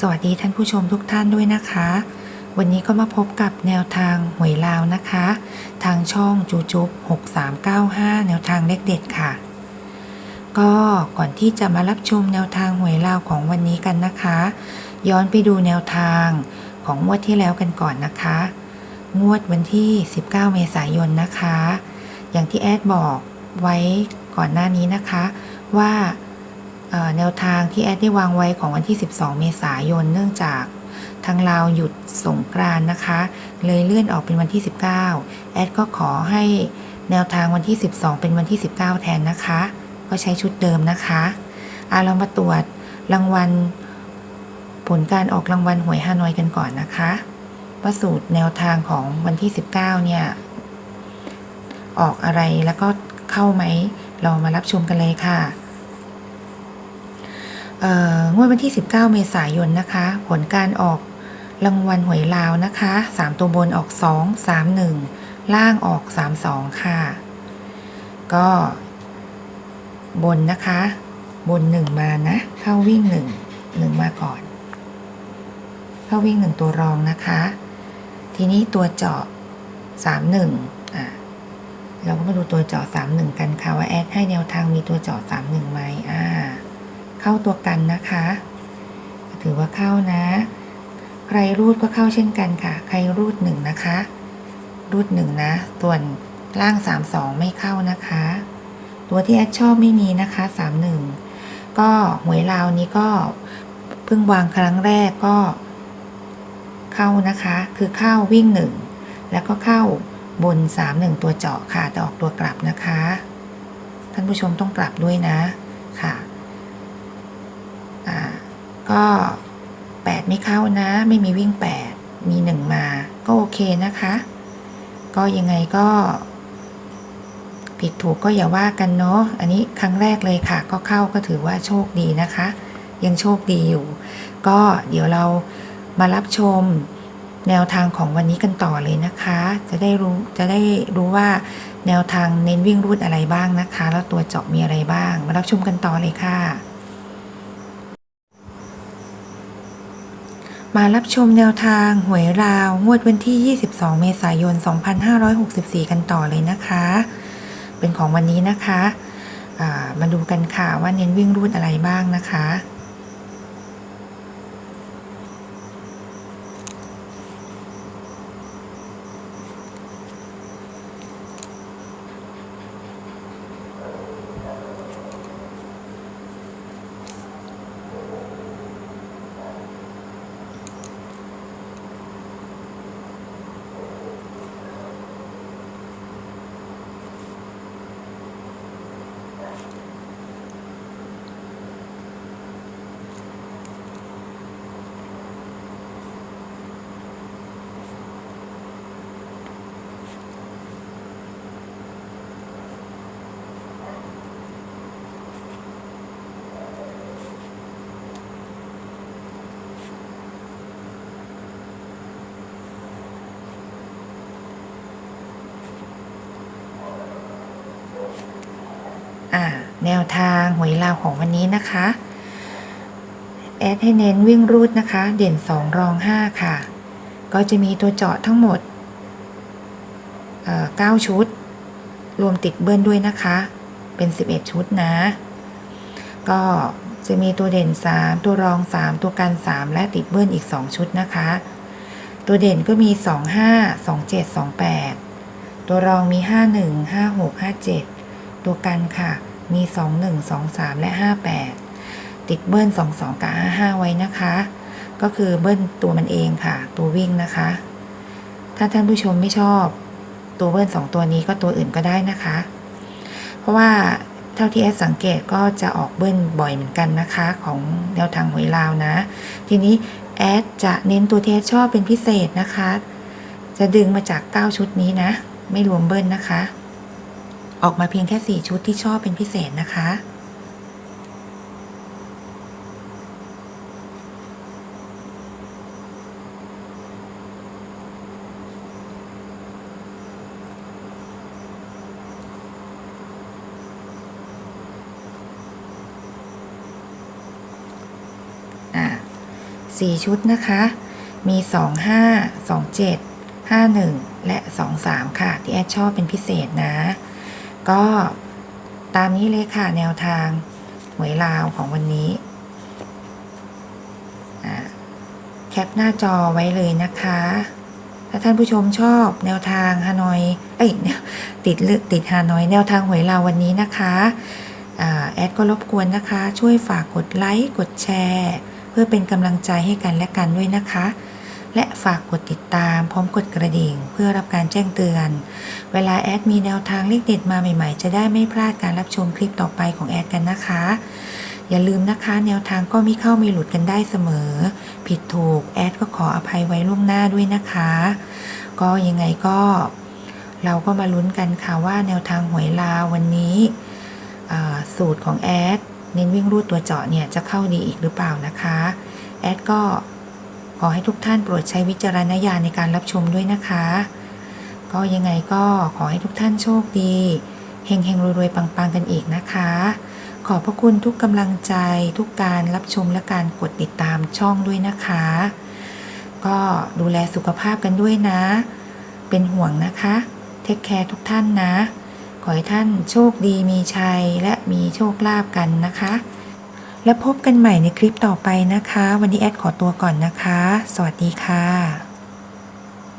สวัสดีท่านผู้ชมทุกท่านด้วยนะคะ วันนี้ก็มาพบกับแนวทางหวยลาวนะคะ ทางช่องจูจุบ6395 แนวทางเลขเด็ดค่ะ ก็ก่อนที่จะมารับชมแนวทางหวยลาวของวันนี้กันนะคะ ย้อนไปดูแนวทางของงวดที่แล้วกันก่อนนะคะ งวดวันที่ 19 เมษายนนะคะ อย่างที่แอดบอกไว้ก่อนหน้านี้นะคะว่า แนวทางที่แอดได้วางไว้ของวันที่ 12 เมษายนเนื่องจากทางลาวหยุดสงกรานนะคะ เลยเลื่อนออกเป็นวันที่ 19 แอดก็ขอให้แนวทางวันที่ 12 เป็นวันที่ 19 แทนนะคะ ก็ใช้ชุดเดิมนะคะอาเรามาตรวจรางวัล ผลการออกรางวัลหวยฮานอยกันก่อนนะคะว่าสูตรแนวทางของวันที่ 19 เนี่ย ออกอะไรแล้วก็เข้าไหม เรามารับชมกันเลยค่ะ งวดวันที่ 19 เมษายนนะคะ ผลการออกรางวัลหวยลาวนะคะ 3 ตัวบนออก 2 3 1 ล่างออก 3 2 ค่ะ ก็บนนะคะ บน 1 มานะ เข้าวิ่ง 1 1 มาก่อน เข้าวิ่ง 1 ตัวรองนะคะ ทีนี้ตัวเจาะ 3 1 อะเราก็มาดูตัวเจาะ 3 1 กันค่ะว่าแอดให้แนวทางมีตัวเจาะ 3 1ไหมอ่า เข้าตัวกันนะคะ ถือว่าเข้านะ ใครรูดก็เข้าเช่นกันค่ะ ใครรูดหนึ่งนะคะ รูดหนึ่งนะ ส่วนล่างสามสองไม่เข้านะคะ ตัวที่แอดชอบไม่มีนะคะสามหนึ่งก็หวยลาวนี้ก็เพิ่งวางครั้งแรกก็เข้านะคะ คือเข้าวิ่งหนึ่งแล้วก็เข้าบนสามหนึ่งตัวเจาะค่ะแต่ออกตัวกลับนะคะ ท่านผู้ชมต้องกลับด้วยนะค่ะ ก็แปดไม่เข้านะ ไม่มีวิ่งแปดมีหนึ่งมาก็โอเคนะคะ ก็ยังไงก็ ผิดถูกก็อย่าว่ากันเนาะอันนี้ครั้งแรกเลยค่ะ ก็เข้าก็ถือว่าโชคดีนะคะ ยังโชคดีอยู่ ก็เดี๋ยวเรามารับชมแนวทางของวันนี้กันต่อเลยนะคะ จะได้รู้จะได้รู้ว่าแนวทางเน้นวิ่งรูดอะไรบ้างนะคะ แล้วตัวเจาะมีอะไรบ้าง มารับชมกันต่อเลยค่ะ มารับชมแนวทางหวยราวงวดวันที่ 22 เมษายน 2564 กันต่อเลยนะคะ เป็นของวันนี้นะคะามาดูกันค่ะว่าเน้นวิ่งรูดอะไรบ้างนะคะ แนวทางหวยลาวของวันนี้นะคะแอดให้เน้นวิ่งรูดนะคะ เด่น 2 รอง 5 ค่ะ ก็จะมีตัวเจาะทั้งหมดเอ่อ9ชุด รวมติดเบิ้ลด้วยนะคะ เป็น 11 ชุดนะ ก็จะมีตัวเด่น 3 ตัวรอง 3 ตัวกัน 3 และติดเบิ้ลอีก 2 ชุดนะคะ ตัวเด่นก็มี 25 27 28 ตัวรองมี 51 56 57 ตัวกันค่ะ มี 21 23 และ 58 ติดเบิ้ล22 กับ 55 ไว้นะคะ ก็คือเบิ้ลตัวมันเองค่ะ ตัววิ่งนะคะ ถ้าท่านผู้ชมไม่ชอบตัวเบิ้ล2 ตัวนี้ก็ตัวอื่นก็ได้นะคะ เพราะว่าเท่าที่แอดสังเกตก็จะออกเบิ้ลบ่อยเหมือนกันนะคะ ของแนวทางหวยลาวนะ ทีนี้แอดจะเน้นตัวที่แอดชอบเป็นพิเศษนะคะ จะดึงมาจาก 9 ชุดนี้นะ ไม่รวมเบิ้ลนะคะ ออกมาเพียงแค่ 4 ชุดที่ชอบเป็นพิเศษนะคะอ่า4ชุดนะคะ มี 25 27 51 และ 23 ค่ะ ที่แอดชอบเป็นพิเศษนะ ก็ตามนี้เลยค่ะ แนวทางหวยลาวของวันนี้ แคปหน้าจอไว้เลยนะคะ ถ้าท่านผู้ชมชอบแนวทางฮานอย เอ้ย ติดเลือกติดฮานอย แนวทางหวยลาววันนี้นะคะอแอดก็รบกวนนะคะ ช่วยฝากกดไลค์ กดแชร์ เพื่อเป็นกำลังใจให้กันและกันด้วยนะคะ และฝากกดติดตามพร้อมกดกระดิ่ง เพื่อรับการแจ้งเตือน เวลาแอดมีแนวทางเลขเด็ดมาใหม่ๆ จะได้ไม่พลาดการรับชมคลิปต่อไปของแอดกันนะคะ อย่าลืมนะคะ แนวทางก็มีเข้ามีหลุดกันได้เสมอ ผิดถูกแอดก็ขออภัยไว้ล่วงหน้าด้วยนะคะ ก็ยังไงก็ เราก็มาลุ้นกันค่ะว่าแนวทางหวยลาววันนี้สูตรของแอดเน้นวิ่งรูดตัวเจาะเนี่ยจะเข้าดีอีกหรือเปล่านะคะ แอดก็ ขอให้ทุกท่านโปรดใช้วิจารณญาณในการรับชมด้วยนะคะ ก็ยังไงก็ขอให้ทุกท่านโชคดีเฮงเฮงรวยๆ ปัง ๆ กันอีกนะคะ ขอบพระคุณทุกกำลังใจทุกการรับชมและการกดติดตามช่องด้วยนะคะ ก็ดูแลสุขภาพกันด้วยนะ เป็นห่วงนะคะ เทคแคร์ทุกท่านนะ ขอให้ท่านโชคดีมีชัยและมีโชคลาภกันนะคะ และพบกันใหม่ในคลิปต่อไปนะคะ วันนี้แอดขอตัวก่อนนะคะ สวัสดีค่ะ